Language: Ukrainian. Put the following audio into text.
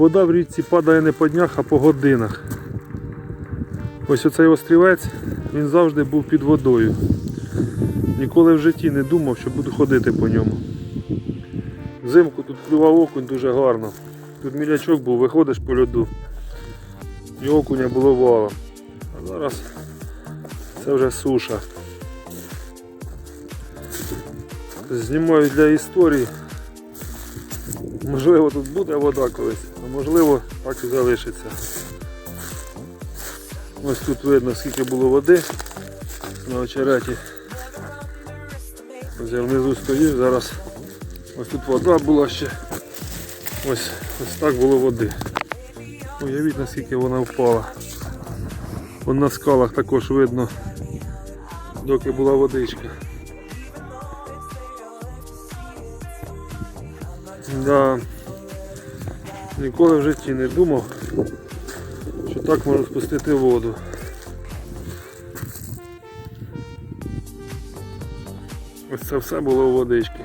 Вода в річці падає не по днях, а по годинах. Ось оцей острівець, він завжди був під водою. Ніколи в житті не думав, що буду ходити по ньому. Взимку тут клював окунь дуже гарно. Тут мілячок був, виходиш по льоду. І окуня було валом. А зараз це вже суша. Знімаю для історії. Можливо тут буде вода колись, а можливо так і залишиться. Ось тут видно скільки було води на очереті. Ось я внизу стою, зараз ось тут вода була ще. Ось, ось так було води. Уявіть наскільки вона впала. Вон на скалах також видно, доки була водичка. Да. Ніколи в житті не думав, що так можна спустити воду. Ось це все було у водички.